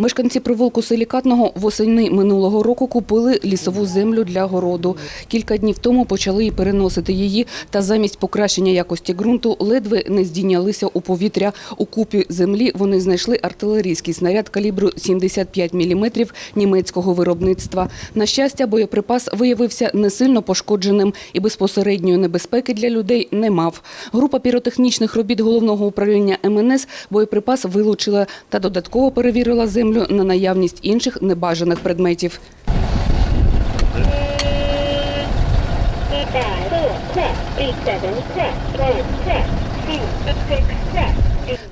Мешканці привулку Силікатного восени минулого року купили лісову землю для городу. Кілька днів тому почали й переносити її, та замість покращення якості ґрунту ледве не здійнялися у повітря. У купі землі вони знайшли артилерійський снаряд калібру 75 мм німецького виробництва. На щастя, боєприпас виявився не сильно пошкодженим і безпосередньої небезпеки для людей не мав. Група піротехнічних робіт головного управління МНС боєприпас вилучила та додатково перевірила землю на наявність інших небажаних предметів.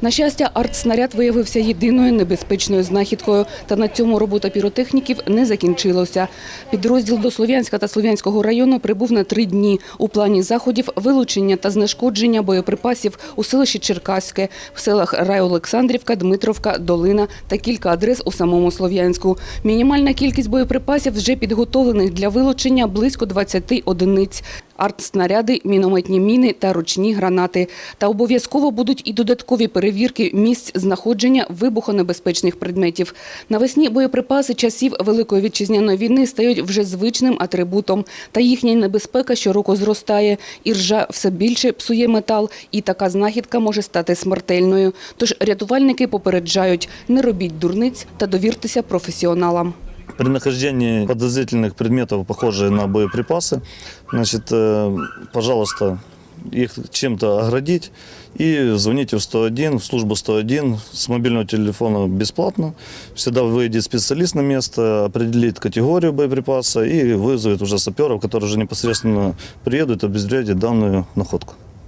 На щастя, артснаряд виявився єдиною небезпечною знахідкою. Та на цьому робота піротехніків не закінчилася. Підрозділ до Слов'янська та Слов'янського району прибув на три дні. У плані заходів вилучення та знешкодження боєприпасів у селищі Черкаське, в селах Рай-Олександрівка, Дмитровка, Долина та кілька адрес у самому Слов'янську. Мінімальна кількість боєприпасів вже підготовлених для вилучення близько 20 одиниць. Артснаряди, мінометні міни та ручні гранати. Та обов'язково будуть і додаткові перевірки місць знаходження вибухонебезпечних предметів. Навесні боєприпаси часів Великої вітчизняної війни стають вже звичним атрибутом. Та їхня небезпека щороку зростає. І ржа все більше псує метал, і така знахідка може стати смертельною. Тож рятувальники попереджають – не робіть дурниць та довіртеся професіоналам. При нахождении подозрительных предметов, похожих на боеприпасы, значит, э, пожалуйста, их чем-то оградить и звоните в 101, в службу 101 с мобильного телефона бесплатно. Всегда выйдет специалист на место, определит категорию боеприпаса и вызовет уже саперов, которые уже непосредственно приедут и обезвредят данную находку.